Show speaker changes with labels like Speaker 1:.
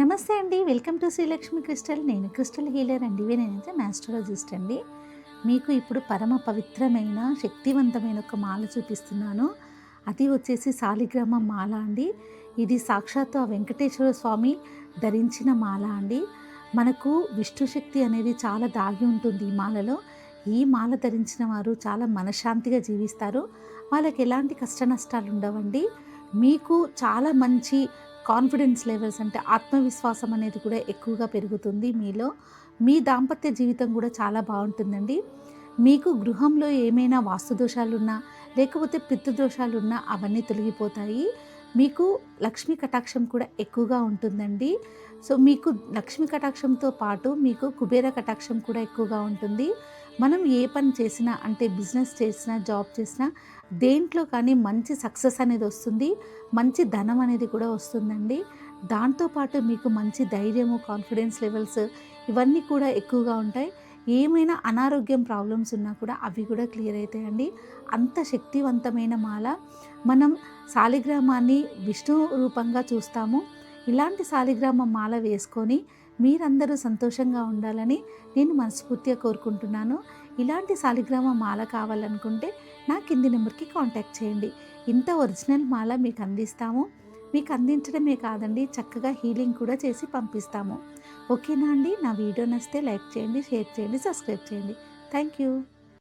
Speaker 1: నమస్తే అండి. Welcome to Srilakshmi crystal. నేను క్రిస్టల్ హీలర్ అండి. నేనైతే మ్యాస్ట్రాలజిస్ట్ అండి. మీకు ఇప్పుడు పరమ పవిత్రమైన శక్తివంతమైన ఒక మాల చూపిస్తున్నాను. అది వచ్చేసి సాలిగ్రామ మాల అండి. ఇది సాక్షాత్తు ఆ వెంకటేశ్వర స్వామి ధరించిన మాల అండి. మనకు విష్ణు శక్తి అనేది చాలా దాగి ఉంటుంది ఈ మాలలో. ఈ మాల ధరించిన వారు చాలా మనశ్శాంతిగా జీవిస్తారు. వాళ్ళకి ఎలాంటి కష్ట నష్టాలు ఉండవండి. మీకు చాలా మంచి కాన్ఫిడెన్స్ లెవెల్స్ అంటే ఆత్మవిశ్వాసం అనేది కూడా ఎక్కువగా పెరుగుతుంది మీలో. మీ దాంపత్య జీవితం కూడా చాలా బాగుంటుందండి. మీకు గృహంలో ఏమైనా వాస్తుదోషాలున్నా లేకపోతే పితృదోషాలున్నా అవన్నీ తొలగిపోతాయి. మీకు లక్ష్మీ కటాక్షం కూడా ఎక్కువగా ఉంటుందండి. సో మీకు లక్ష్మీ కటాక్షంతో పాటు మీకు కుబేర కటాక్షం కూడా ఎక్కువగా ఉంటుంది. మనం ఏ పని చేసినా అంటే బిజినెస్ చేసినా జాబ్ చేసినా దేంట్లో కానీ మంచి సక్సెస్ అనేది వస్తుంది మంచి ధనం అనేది కూడా వస్తుందండి. దాంతోపాటు మీకు మంచి ధైర్యము కాన్ఫిడెన్స్ లెవెల్స్ ఇవన్నీ కూడా ఎక్కువగా ఉంటాయి. ఏమైనా అనారోగ్యం ప్రాబ్లమ్స్ ఉన్నా కూడా అవి కూడా క్లియర్ అవుతాయండి. అంత శక్తివంతమైన మాల. మనం శాలిగ్రామాన్ని విష్ణు రూపంగా చూస్తాము. ఇలాంటి శాలిగ్రామ మాల వేసుకొని మీరందరూ సంతోషంగా ఉండాలని నేను మనస్ఫూర్తిగా కోరుకుంటున్నాను. ఇలాంటి శాలిగ్రామ మాల కావాలనుకుంటే నా కింది నెంబర్కి కాంటాక్ట్ చేయండి. ఇంత ఒరిజినల్ మాల మీకు అందిస్తాము. మీకు అందించడమే కాదండి చక్కగా హీలింగ్ కూడా చేసి పంపిస్తాము. ఓకేనా అండి? నా వీడియో నచ్చితే లైక్ చేయండి షేర్ చేయండి సబ్స్క్రైబ్ చేయండి. Thank you.